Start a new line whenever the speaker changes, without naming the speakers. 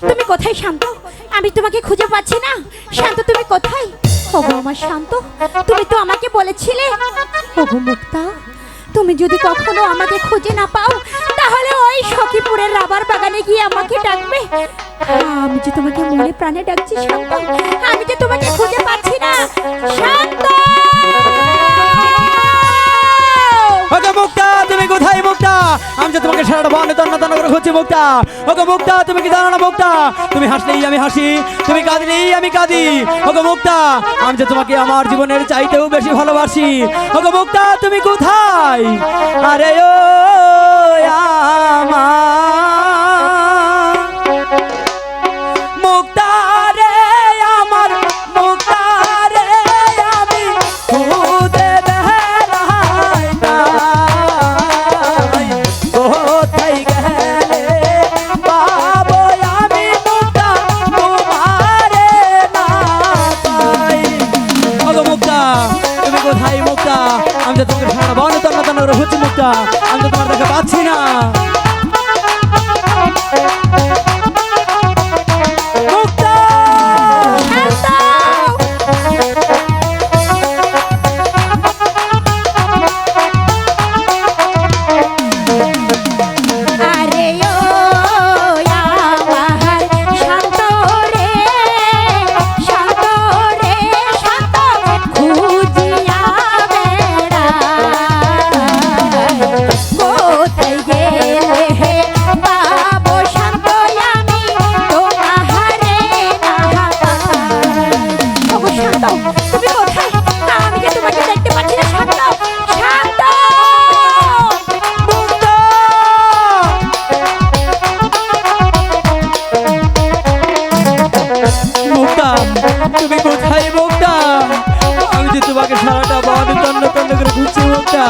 তুমি কোথায় শান্ত? আমি তোমাকে খুঁজে পাচ্ছি না। শান্ত, তুমি কোথায়? ওগো আমার শান্ত, তুমি তো আমাকে বলেছিলে। ওগো মুক্তা, তুমি যদি কখনো আমাকে খুঁজে না পাও, তাহলে ওই সখীপুরের রাবার বাগানে গিয়ে আমাকে ডাকবে। আমি যে তোমাকে মনে প্রাণে ডাকছি, শান্ত, আমি যে তোমাকে খুঁজে পাচ্ছি না, শান্ত!
মুক্তা, তুমি কোথায় মুক্তা? মুক্তা। তুমি কি তুমি আমি হাসি, তুমি আমি কাঁদি। মুক্তা, আমি যে তোমাকে আমার জীবনের চাইতেও বেশি ভালোবাসি। ওকে মুক্তা, তুমি কোথায়? কোথায় মুক্তা আমি তো তোমাকে সারা বন তন্ন তন্ন করে মুক্তা আমি তো তোমার দেখা পাচ্ছি না।
তুমি কোথায়
মুক্তা আমি যে তোমাকে সারাটা বাদ তন্ন করে ঘুরছি মুক্তা